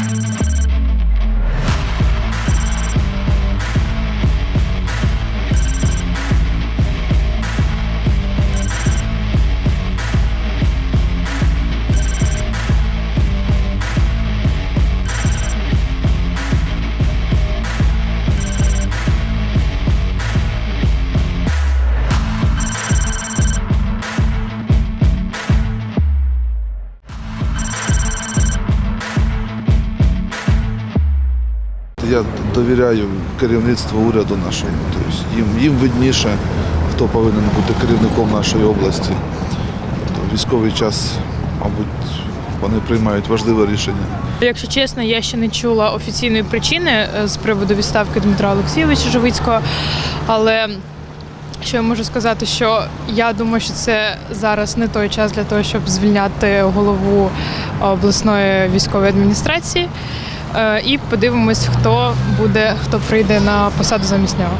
Я довіряю керівництву уряду нашому. Тобто їм, їм видніше, хто повинен бути керівником нашої області. То військовий час, мабуть, вони приймають важливе рішення. Якщо чесно, я ще не чула офіційної причини е, з приводу відставки Дмитра Олексійовича Живицького. Але що я можу сказати, що я думаю, що це зараз не той час для того, щоб звільняти голову обласної військової адміністрації. Е, І подивимось, хто буде, хто прийде на посаду замість нього.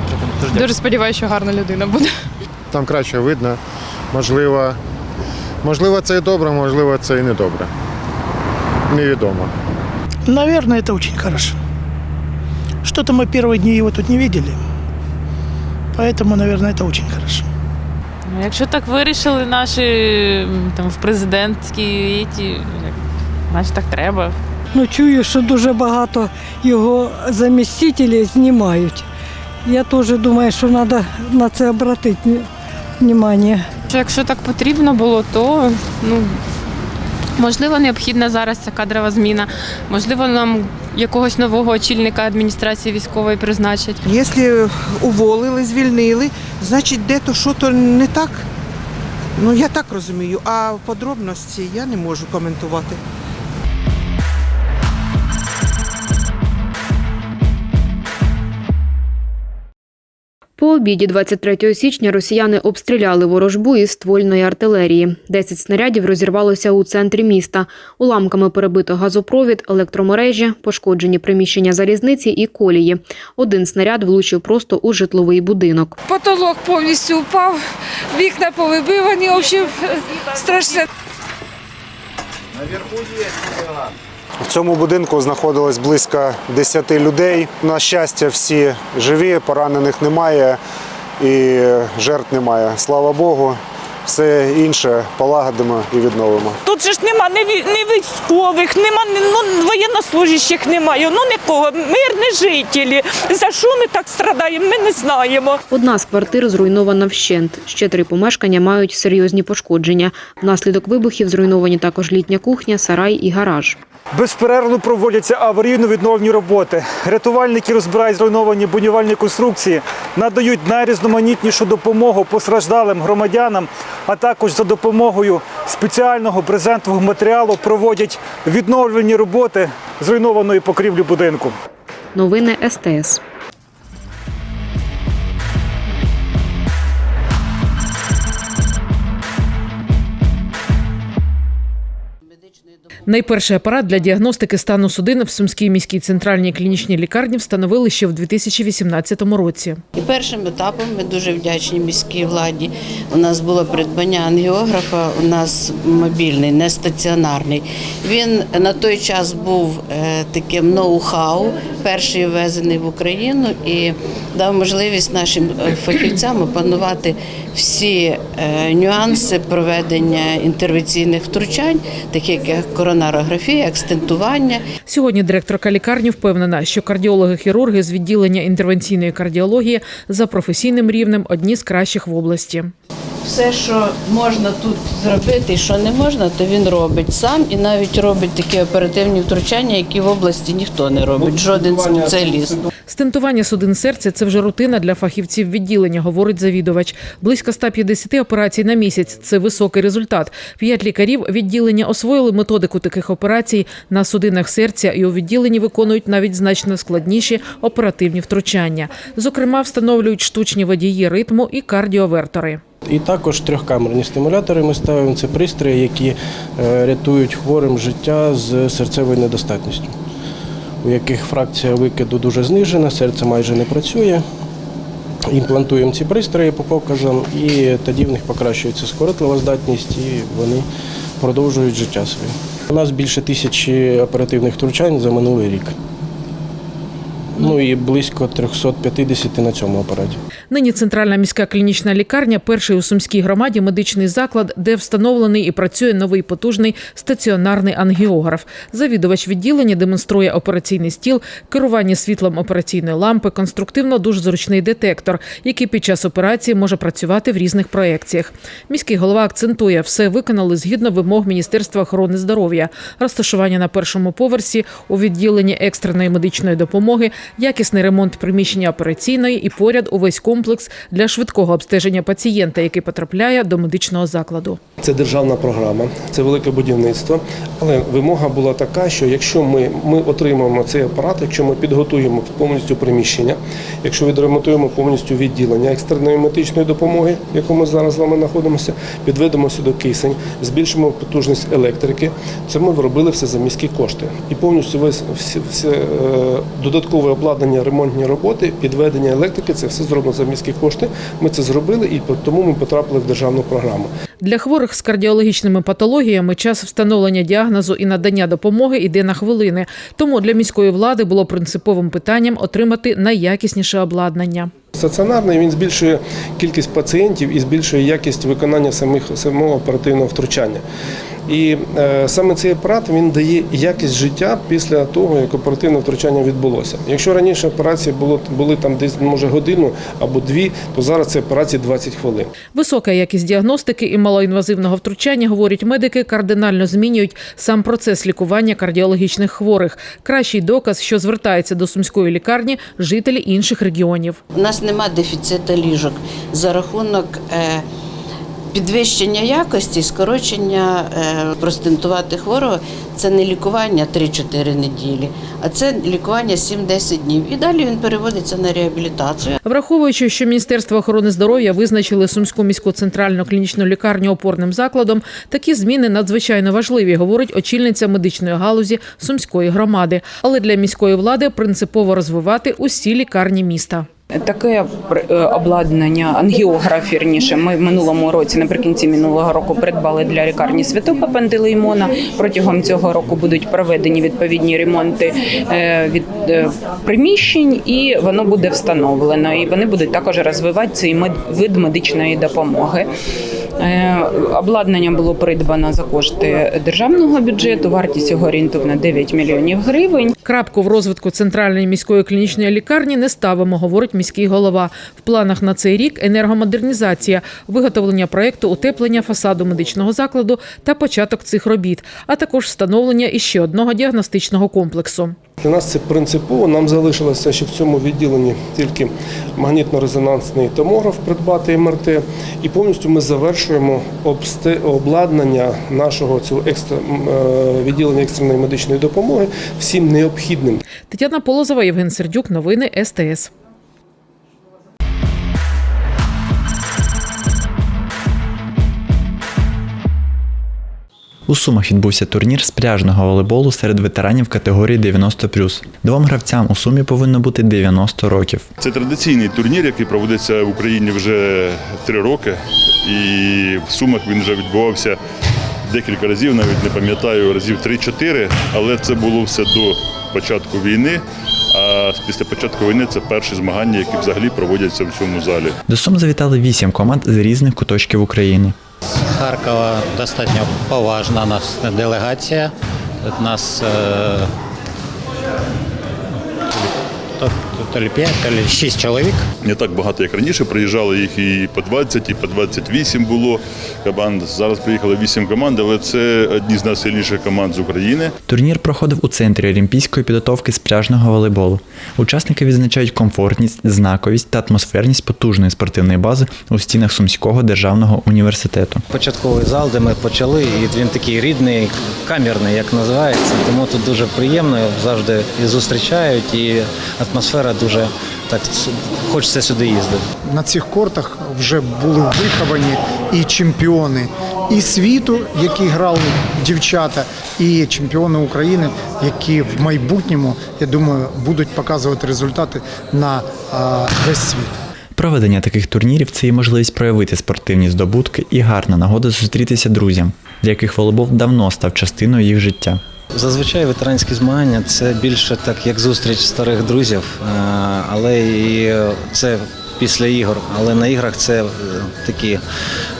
Дуже сподіваюся, що гарна людина буде. Там краще видно. Можливо, можливо, це і добре, можливо, це і не добре. Невідомо. Наверное, это очень хорошо. Что-то мы первые дни его тут не видели. Поэтому, наверное, это очень хорошо. Ну, Якщо так вирішили наші м, там в президентській ті, як, значить так треба. Ну, чую, що дуже багато його замістителів знімають. Я теж думаю, що треба на це обратити увагу. Якщо так потрібно було, то ну можливо необхідна зараз ця кадрова зміна. Можливо, нам якогось нового очільника адміністрації військової призначать. Якщо уволили, звільнили, значить де-то що-то не так. Ну я так розумію, а подробності я не можу коментувати. По обіді 23 січня росіяни обстріляли ворожбу із ствольної артилерії. 10 снарядів розірвалося у центрі міста. Уламками перебито газопровід, електромережі, пошкоджені приміщення залізниці і колії. Один снаряд влучив просто у житловий будинок. Потолок повністю впав, вікна повибивані, в общем, страшне. В цьому будинку знаходилось близько 10 людей. На щастя, всі живі, поранених немає і жертв немає. Слава Богу, все інше полагодимо і відновимо. Тут же ж нема ні, ні військових, нема ні- ну, воєннослужащих немає, ну нікого, мирні жителі. За що ми так страдаємо, ми не знаємо. Одна з квартир зруйнована вщент. Ще три помешкання мають серйозні пошкодження. Внаслідок вибухів зруйновані також літня кухня, сарай і гараж. Безперервно проводяться аварійно-відновлені роботи. Рятувальники розбирають зруйновані будівельні конструкції, надають найрізноманітнішу допомогу постраждалим громадянам, а також за допомогою спеціального брезентового матеріалу проводять відновлені роботи зруйнованої покрівлі будинку. Новини СТС. Найперший апарат для діагностики стану судин в Сумській міській центральній клінічній лікарні встановили ще в 2018 році. І першим етапом ми дуже вдячні міській владі. У нас було придбання ангіографа, у нас мобільний, не стаціонарний. Він на той час був е, таким ноу-хау, перший ввезений в Україну і дав можливість нашим е, фахівцям опанувати всі е, нюанси проведення інтервенційних втручань, таких як коронарографія, екстентування. Сьогодні директорка лікарні впевнена, що кардіологи-хірурги з відділення інтервенційної кардіології за професійним рівнем одні з кращих в області. Все, що можна тут зробити, і що не можна, то він робить сам і навіть робить такі оперативні втручання, які в області ніхто не робить, жоден спеціаліст. Стентування судин серця це вже рутина для фахівців відділення, говорить завідувач. Близько 150 операцій на місяць це високий результат. П'ять лікарів відділення освоїли методику таких операцій на судинах серця і у відділенні виконують навіть значно складніші оперативні втручання. Зокрема, встановлюють штучні водії ритму і кардіовертори. І також трьохкамерні стимулятори ми ставимо. Це пристрої, які е, рятують хворим життя з серцевою недостатністю, у яких фракція викиду дуже знижена, серце майже не працює. Імплантуємо ці пристрої по показам, і тоді в них покращується скоротлива здатність, і вони продовжують життя своє. У нас більше тисячі оперативних втручань за минулий рік. Ну і близько 350 на цьому апараті. Нині центральна міська клінічна лікарня перший у сумській громаді медичний заклад, де встановлений і працює новий потужний стаціонарний ангіограф. Завідувач відділення демонструє операційний стіл, керування світлом операційної лампи, конструктивно дуже зручний детектор, який під час операції може працювати в різних проекціях. Міський голова акцентує, все виконали згідно вимог Міністерства охорони здоров'я, розташування на першому поверсі у відділенні екстреної медичної допомоги, якісний ремонт приміщення операційної і поряд увесь комплекс для швидкого обстеження пацієнта, який потрапляє до медичного закладу. Це державна програма, це велике будівництво. Але вимога була така, що якщо ми, ми отримаємо цей апарат, якщо ми підготуємо повністю приміщення, якщо відремонтуємо повністю відділення екстреної медичної допомоги, в якому зараз з вами знаходимося, підведемо сюди кисень, збільшимо потужність електрики, це ми робили все за міські кошти. І повністю весь все, все е, додаткове обладнання, ремонтні роботи, підведення електрики, це все зроблено за міські кошти. Ми це зробили і тому ми потрапили в державну програму. Для хворих з кардіологічними патологіями час встановлення діагнозу і надання допомоги йде на хвилини. Тому для міської влади було принциповим питанням отримати найякісніше обладнання. Стаціонарний він збільшує кількість пацієнтів і збільшує якість виконання самих самого оперативного втручання. І е, саме цей апарат він дає якість життя після того, як оперативне втручання відбулося. Якщо раніше операції було були там десь може годину або дві, то зараз це операції 20 хвилин. Висока якість діагностики і малоінвазивного втручання, говорять медики, кардинально змінюють сам процес лікування кардіологічних хворих. Кращий доказ, що звертаються до сумської лікарні жителі інших регіонів. У нас нема дефіциту ліжок за рахунок е, підвищення якості, скорочення е, простентувати хворого. Це не лікування 3-4 неділі, а це лікування 7-10 днів. І далі він переводиться на реабілітацію. Враховуючи, що Міністерство охорони здоров'я визначили Сумську міську центральну клінічну лікарню опорним закладом, такі зміни надзвичайно важливі, говорить очільниця медичної галузі Сумської громади. Але для міської влади принципово розвивати усі лікарні міста. Таке е, обладнання, ангіограф, вірніше, ми в минулому році, наприкінці минулого року, придбали для лікарні Святого Пантелеймона. Протягом цього року будуть проведені відповідні ремонти е, від е, приміщень, і воно буде встановлено. І вони будуть також розвивати цей вид медичної допомоги. Е, Обладнання було придбано за кошти державного бюджету. Вартість його орієнтовна 9 мільйонів гривень. Крапку в розвитку центральної міської клінічної лікарні не ставимо, говорить міський голова. В планах на цей рік енергомодернізація, виготовлення проекту утеплення фасаду медичного закладу та початок цих робіт, а також встановлення іще одного діагностичного комплексу. Для нас це принципово. Нам залишилося ще в цьому відділенні тільки магнітно-резонансний томограф придбати МРТ, і повністю ми завершуємо обладнання нашого цього екстр... е, відділення екстреної медичної допомоги всім необхідним. Тетяна Полозова, Євген Сердюк, новини СТС. У Сумах відбувся турнір з пляжного волейболу серед ветеранів категорії 90+. Двом гравцям у Сумі повинно бути 90 років. Це традиційний турнір, який проводиться в Україні вже три роки. І в Сумах він вже відбувався декілька разів, навіть не пам'ятаю, разів 3-4, але це було все до початку війни. А після початку війни це перші змагання, які взагалі проводяться в цьому залі. До Сум завітали вісім команд з різних куточків України. Харкова достатньо поважна нас делегація. Нас е, то, то, то 5, то лі 6 чоловік. Не так багато, як раніше. Приїжджали їх і по 20, і по 28 було команд. Зараз приїхало 8 команд, але це одні з найсильніших команд з України. Турнір проходив у центрі олімпійської підготовки з пляжного волейболу. Учасники відзначають комфортність, знаковість та атмосферність потужної спортивної бази у стінах Сумського державного університету. Початковий зал, де ми почали, і він такий рідний, камерний, як називається. Тому тут дуже приємно, завжди і зустрічають, і атмосфера дуже так хочеться сюди їздити. На цих кортах вже були виховані і чемпіони і світу, які грали дівчата, і чемпіони України, які в майбутньому, я думаю, будуть показувати результати на а, весь світ. Проведення таких турнірів це і можливість проявити спортивні здобутки і гарна нагода зустрітися друзям. для яких волейбол давно став частиною їх життя. Зазвичай ветеранські змагання це більше так як зустріч старих друзів, е, але і це після ігор. Але на іграх це е, такі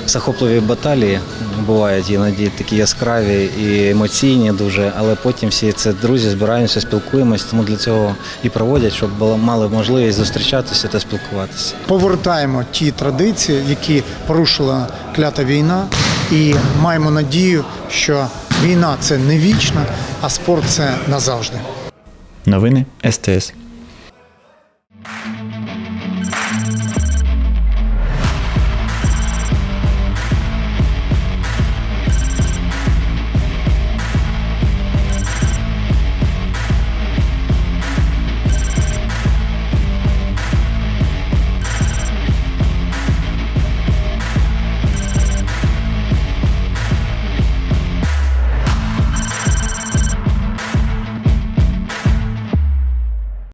захопливі баталії бувають іноді такі яскраві і емоційні дуже. Але потім всі це друзі збираємося, спілкуємось, тому для цього і проводять, щоб було- мали можливість зустрічатися та спілкуватися. Повертаємо ті традиції, які порушила клята війна, і маємо надію, що війна це не вічна, а спорт це назавжди. Новини СТС.